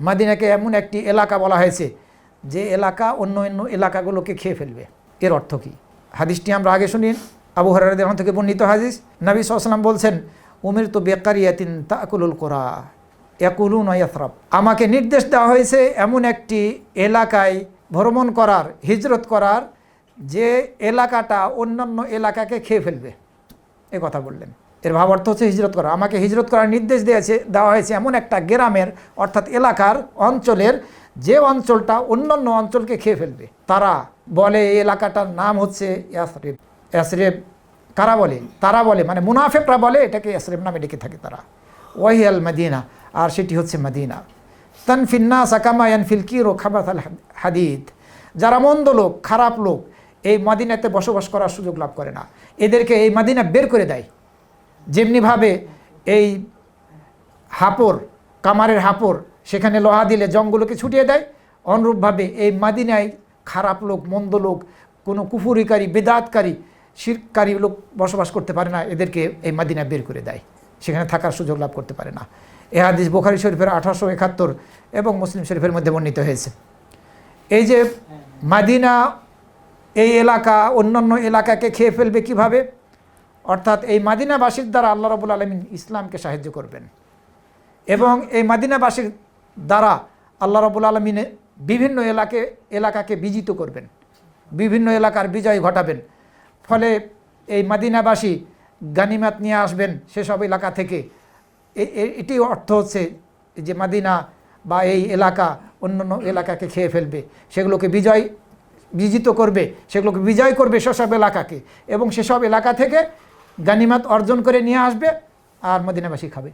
মাদিনাকে এমন একটি এলাকা বলা হয়েছে যে এলাকা অন্য অন্য এলাকাগুলোকে খেয়ে ফেলবে। এর অর্থ কী? হাদিসটি আমরা আগে শুনি, আবু হরার থেকে বর্ণিত হাদিস। নবী সাল্লাম বলছেন উমির তো বেকারি বেকারিয়াতিন তাকুলুল কোরা একুলুন ইয়াসরাব। আমাকে নির্দেশ দেওয়া হয়েছে এমন একটি এলাকায় ভ্রমণ করার, হিজরত করার, যে এলাকাটা অন্যান্য এলাকাকে খেয়ে ফেলবে। এ কথা বললেন। এর ভাব অর্থ হচ্ছে হিজরত করা। আমাকে হিজরত করার নির্দেশ দিয়েছে, দেওয়া হয়েছে এমন একটা গ্রামের, অর্থাৎ এলাকার অঞ্চলের যে অঞ্চলটা অন্যান্য অঞ্চলকে খেয়ে ফেলবে। তারা বলে, এই এলাকাটার নাম হচ্ছে ইয়াসরেব। ইয়াসরেব কারা বলে? তারা বলে মানে মুনাফেকরা বলে, এটাকে ইয়াসরেব নামে ডেকে থাকে তারা। ওয়াহিয়াল মদিনা, আর সেটি হচ্ছে মদিনা। তানফিন্না সাকামা ইয়ানফিল কিরো খাবাত আল হাদিদ। যারা মন্দ লোক, খারাপ লোক, এই মদিনাতে বসবাস করার সুযোগ লাভ করে না। এদেরকে এই মদিনা বের করে দেয়। যেমনিভাবে এই হাপড় কামারের হাপড় সেখানে লোহা দিলে জঙ্গলকে ছুটিয়ে দেয়, অনুরূপভাবে এই মাদিনায় খারাপ লোক, মন্দ লোক, কোনো কুফুরিকারী, বেদাতকারী, শিরকারী লোক বসবাস করতে পারে না, এদেরকে এই মাদিনা বের করে দেয়। সেখানে থাকার সুযোগ লাভ করতে পারে না। এ হাদিস বোখারি শরীফের আঠারোশো একাত্তর এবং মুসলিম শরীফের মধ্যে বর্ণিত হয়েছে। এই যে মাদিনা, এই এলাকা, অন্যান্য এলাকাকে খেয়ে ফেলবে কীভাবে? অর্থাৎ এই মাদিনাবাসীর দ্বারা আল্লাহ রবুল আলমিন ইসলামকে সাহায্য করবেন। এবং এই মাদিনাবাসীর দ্বারা আল্লাহ রবুল আলমিনে বিভিন্ন এলাকে, এলাকাকে বিজিত করবেন। বিভিন্ন এলাকার বিজয় ঘটাবেন। ফলে এই মাদিনাবাসী গানিমাত নিয়ে আসবেন সেসব এলাকা থেকে। এটি অর্থ হচ্ছে যে মাদিনা বা এই এলাকা অন্যান্য এলাকাকে খেয়ে ফেলবে, সেগুলোকে বিজয়, বিজিত করবে, সেগুলোকে বিজয় করবে সেসব এলাকাকে। এবং সেসব এলাকা থেকে গানিমাত অর্জন করে নিয়ে আসবে আর মদিনাবাসী খাবে।